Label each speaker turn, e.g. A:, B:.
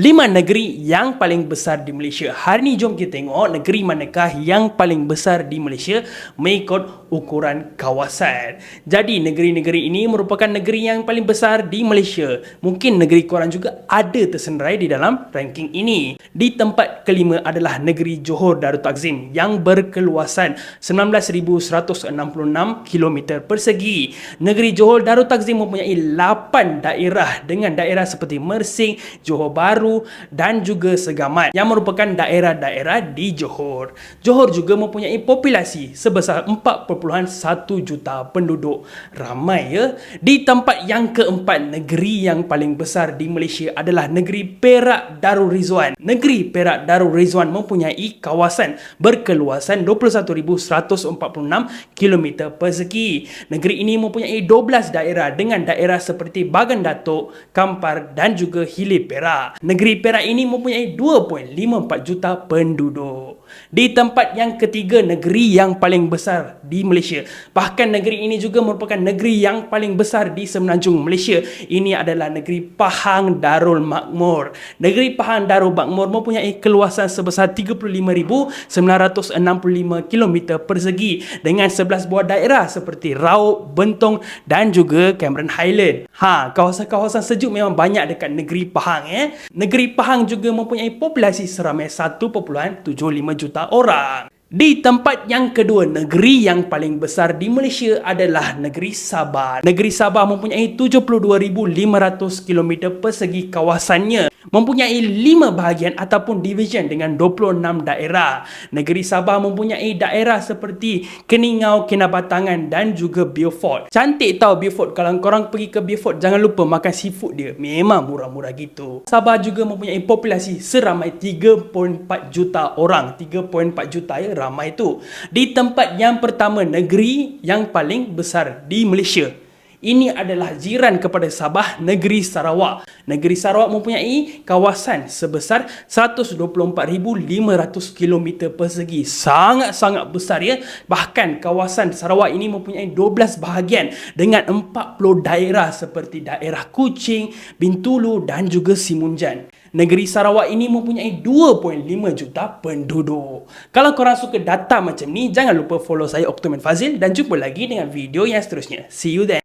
A: Lima negeri yang paling besar di Malaysia. Hari ni jom kita tengok negeri manakah yang paling besar di Malaysia mengikut ukuran kawasan. Jadi negeri-negeri ini merupakan negeri yang paling besar di Malaysia. Mungkin negeri korang juga ada tersenarai di dalam ranking ini. Di tempat kelima adalah negeri Johor Darul Takzim yang berkeluasan 19,166 km persegi. Negeri Johor Darul Takzim mempunyai 8 daerah dengan daerah seperti Mersing, Johor Baru, Baru dan juga Segamat yang merupakan daerah-daerah di Johor. Johor juga mempunyai populasi sebesar 4.1 juta penduduk. Ramai ya. Di tempat yang keempat, negeri yang paling besar di Malaysia adalah negeri Perak Darul Rizwan. Negeri Perak Darul Rizwan mempunyai kawasan berkeluasan 21,146 km persegi. Negeri ini mempunyai 12 daerah dengan daerah seperti Bagan Datuk, Kampar dan juga Hilir Perak negeri Perak ini mempunyai 2.54 juta penduduk. Di tempat yang ketiga, negeri yang paling besar di Malaysia. Bahkan negeri ini juga merupakan negeri yang paling besar di semenanjung Malaysia. Ini adalah negeri Pahang Darul Makmur. Negeri Pahang Darul Makmur mempunyai keluasan sebesar 35,965 km persegi dengan 11 buah daerah seperti Raub, Bentong dan juga Cameron Highland. Ha, kawasan-kawasan sejuk memang banyak dekat negeri Pahang eh. Negeri Pahang juga mempunyai populasi seramai 1.75 juta orang. Di tempat yang kedua, negeri yang paling besar di Malaysia adalah negeri Sabah. Negeri Sabah mempunyai 72,500 km persegi kawasannya mempunyai 5 bahagian ataupun division dengan 26 daerah. Negeri Sabah mempunyai daerah seperti Keningau, Kinabatangan dan juga Beaufort. Cantik tau Beaufort. Kalau korang pergi ke Beaufort, jangan lupa makan seafood dia. Memang murah-murah gitu. Sabah juga mempunyai populasi seramai 3.4 juta orang. 3.4 juta ya, ramai tu. Di tempat yang pertama, negeri yang paling besar di Malaysia. Ini adalah jiran kepada Sabah, negeri Sarawak. Negeri Sarawak mempunyai kawasan sebesar 124,500 km persegi. Sangat-sangat besar ya. Bahkan kawasan Sarawak ini mempunyai 12 bahagian dengan 40 daerah seperti daerah Kuching, Bintulu dan juga Simunjan. Negeri Sarawak ini mempunyai 2.5 juta penduduk. Kalau korang suka data macam ni, jangan lupa follow saya Oktomen Fazil dan jumpa lagi dengan video yang seterusnya. See you then.